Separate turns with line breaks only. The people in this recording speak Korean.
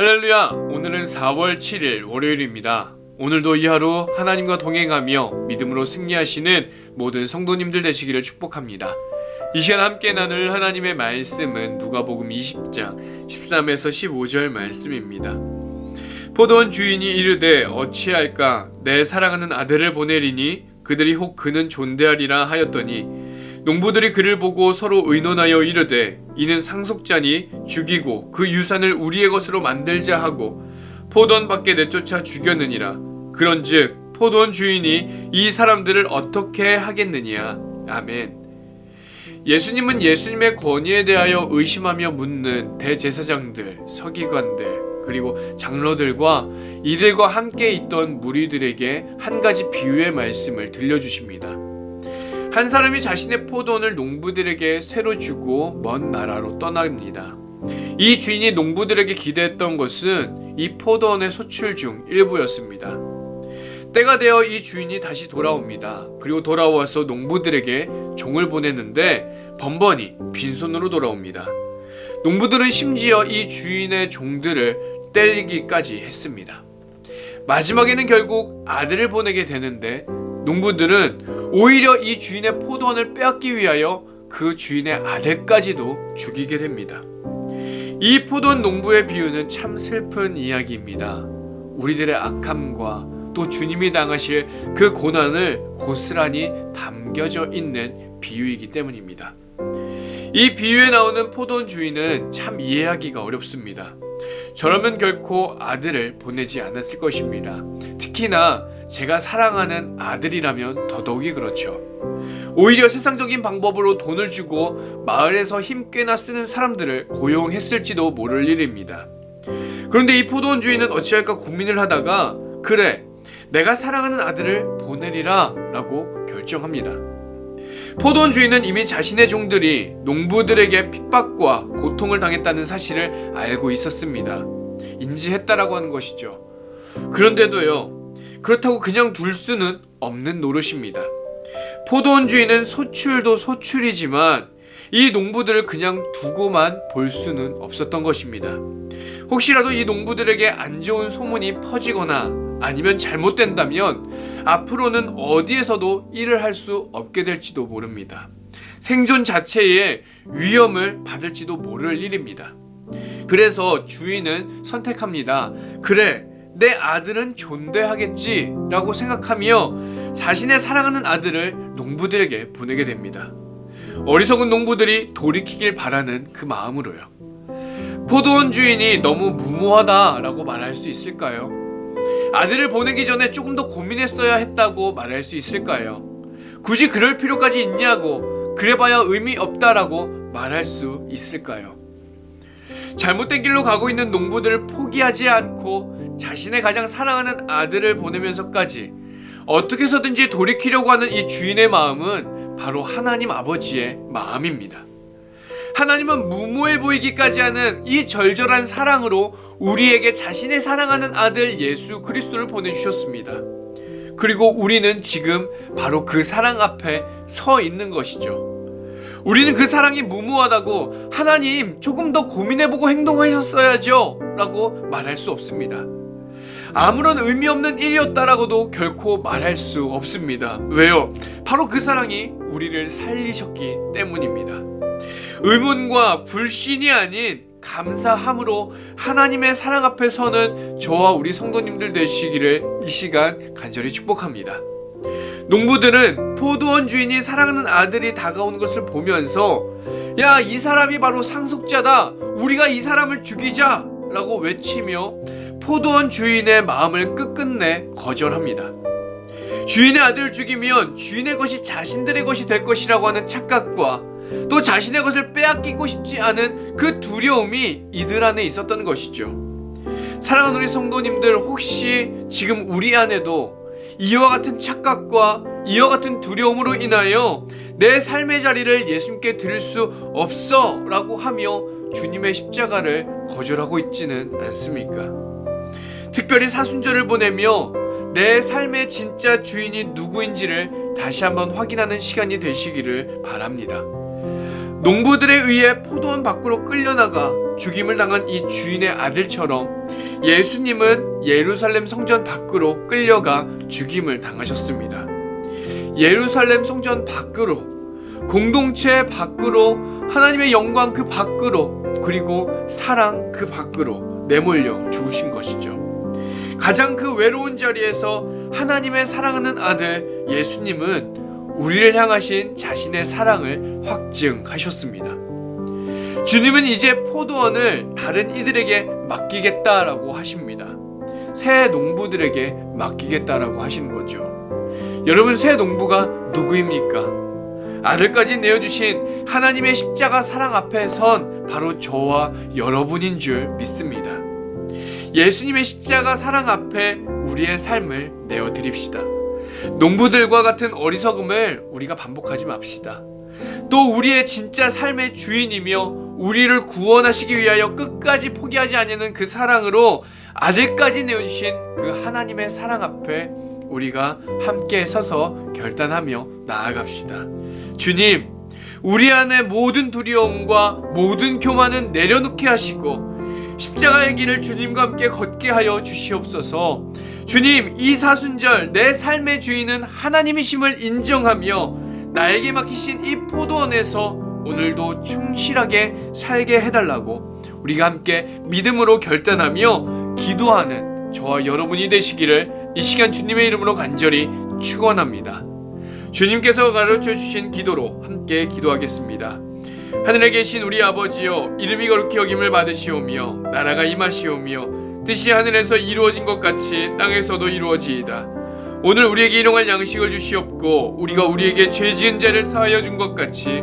할렐루야! 오늘은 4월 7일 월요일입니다. 오늘도 이 하루 하나님과 동행하며 믿음으로 승리하시는 모든 성도님들 되시기를 축복합니다. 이 시간 함께 나눌 하나님의 말씀은 누가복음 20장 13에서 15절 말씀입니다. 포도원 주인이 이르되 어찌할까 내 사랑하는 아들을 보내리니 그들이 혹 그는 존대하리라 하였더니 농부들이 그를 보고 서로 의논하여 이르되 이는 상속자니 죽이고 그 유산을 우리의 것으로 만들자 하고 포도원 밖에 내쫓아 죽였느니라. 그런즉 포도원 주인이 이 사람들을 어떻게 하겠느냐? 아멘. 예수님은 예수님의 권위에 대하여 의심하며 묻는 대제사장들 서기관들 그리고 장로들과 이들과 함께 있던 무리들에게 한 가지 비유의 말씀을 들려주십니다. 한 사람이 자신의 포도원을 농부들에게 새로 주고 먼 나라로 떠납니다. 이 주인이 농부들에게 기대했던 것은 이 포도원의 소출 중 일부였습니다. 때가 되어 이 주인이 다시 돌아옵니다. 그리고 돌아와서 농부들에게 종을 보냈는데 번번이 빈손으로 돌아옵니다. 농부들은 심지어 이 주인의 종들을 때리기까지 했습니다. 마지막에는 결국 아들을 보내게 되는데 농부들은 오히려 이 주인의 포도원을 빼앗기 위하여 그 주인의 아들까지도 죽이게 됩니다. 이 포도원 농부의 비유는 참 슬픈 이야기입니다. 우리들의 악함과 또 주님이 당하실 그 고난을 고스란히 담겨져 있는 비유이기 때문입니다. 이 비유에 나오는 포도원 주인은 참 이해하기가 어렵습니다. 저라면 결코 아들을 보내지 않았을 것입니다. 특히나 제가 사랑하는 아들이라면 더더욱이 그렇죠. 오히려 세상적인 방법으로 돈을 주고 마을에서 힘 꽤나 쓰는 사람들을 고용했을지도 모를 일입니다. 그런데 이 포도원 주인은 어찌할까 고민을 하다가 그래 내가 사랑하는 아들을 보내리라 라고 결정합니다. 포도원 주인은 이미 자신의 종들이 농부들에게 핍박과 고통을 당했다는 사실을 알고 있었습니다. 인지했다라고 하는 것이죠. 그런데도요, 그렇다고 그냥 둘 수는 없는 노릇입니다. 포도원 주인은 소출도 소출이지만 이 농부들을 그냥 두고만 볼 수는 없었던 것입니다. 혹시라도 이 농부들에게 안 좋은 소문이 퍼지거나 아니면 잘못된다면 앞으로는 어디에서도 일을 할 수 없게 될지도 모릅니다. 생존 자체에 위험을 받을지도 모를 일입니다. 그래서 주인은 선택합니다. 그래, 내 아들은 존대하겠지 라고 생각하며 자신의 사랑하는 아들을 농부들에게 보내게 됩니다. 어리석은 농부들이 돌이키길 바라는 그 마음으로요. 포도원 주인이 너무 무모하다라고 말할 수 있을까요? 아들을 보내기 전에 조금 더 고민했어야 했다고 말할 수 있을까요? 굳이 그럴 필요까지 있냐고 그래봐야 의미 없다라고 말할 수 있을까요? 잘못된 길로 가고 있는 농부들을 포기하지 않고 자신의 가장 사랑하는 아들을 보내면서까지 어떻게 해서든지 돌이키려고 하는 이 주인의 마음은 바로 하나님 아버지의 마음입니다. 하나님은 무모해 보이기까지 하는 이 절절한 사랑으로 우리에게 자신의 사랑하는 아들 예수 그리스도를 보내주셨습니다. 그리고 우리는 지금 바로 그 사랑 앞에 서 있는 것이죠. 우리는 그 사랑이 무모하다고 하나님 조금 더 고민해보고 행동하셨어야죠 라고 말할 수 없습니다. 아무런 의미 없는 일이었다라고도 결코 말할 수 없습니다. 왜요? 바로 그 사랑이 우리를 살리셨기 때문입니다. 의문과 불신이 아닌 감사함으로 하나님의 사랑 앞에 서는 저와 우리 성도님들 되시기를 이 시간 간절히 축복합니다. 농부들은 포도원 주인이 사랑하는 아들이 다가오는 것을 보면서 야, 이 사람이 바로 상속자다. 우리가 이 사람을 죽이자. 라고 외치며 포도원 주인의 마음을 끝끝내 거절합니다. 주인의 아들을 죽이면 주인의 것이 자신들의 것이 될 것이라고 하는 착각과 또 자신의 것을 빼앗기고 싶지 않은 그 두려움이 이들 안에 있었던 것이죠. 사랑하는 우리 성도님들 혹시 지금 우리 안에도 이와 같은 착각과 이와 같은 두려움으로 인하여 내 삶의 자리를 예수님께 드릴 수 없어 라고 하며 주님의 십자가를 거절하고 있지는 않습니까? 특별히 사순절을 보내며 내 삶의 진짜 주인이 누구인지를 다시 한번 확인하는 시간이 되시기를 바랍니다. 농부들에 의해 포도원 밖으로 끌려나가 죽임을 당한 이 주인의 아들처럼 예수님은 예루살렘 성전 밖으로 끌려가 죽임을 당하셨습니다. 예루살렘 성전 밖으로 공동체 밖으로 하나님의 영광 그 밖으로 그리고 사랑 그 밖으로 내몰려 죽으신 것이죠. 가장 그 외로운 자리에서 하나님의 사랑하는 아들 예수님은 우리를 향하신 자신의 사랑을 확증하셨습니다. 주님은 이제 포도원을 다른 이들에게 맡기겠다라고 하십니다. 새 농부들에게 맡기겠다라고 하시는 거죠. 여러분 새 농부가 누구입니까? 아들까지 내어주신 하나님의 십자가 사랑 앞에 선 바로 저와 여러분인 줄 믿습니다. 예수님의 십자가 사랑 앞에 우리의 삶을 내어드립시다. 농부들과 같은 어리석음을 우리가 반복하지 맙시다. 또 우리의 진짜 삶의 주인이며 우리를 구원하시기 위하여 끝까지 포기하지 않는 그 사랑으로 아들까지 내어주신 그 하나님의 사랑 앞에 우리가 함께 서서 결단하며 나아갑시다. 주님, 우리 안에 모든 두려움과 모든 교만은 내려놓게 하시고 십자가의 길을 주님과 함께 걷게 하여 주시옵소서. 주님, 이 사순절 내 삶의 주인은 하나님이심을 인정하며 나에게 맡기신 이 포도원에서 오늘도 충실하게 살게 해달라고 우리가 함께 믿음으로 결단하며 기도하는 저와 여러분이 되시기를 이 시간 주님의 이름으로 간절히 축원합니다. 주님께서 가르쳐 주신 기도로 함께 기도하겠습니다. 하늘에 계신 우리 아버지여 이름이 거룩히 여김을 받으시오며 나라가 임하시오며 뜻이 하늘에서 이루어진 것 같이 땅에서도 이루어지이다. 오늘 우리에게 일용할 양식을 주시옵고 우리가 우리에게 죄 지은 자를 사하여 준 것 같이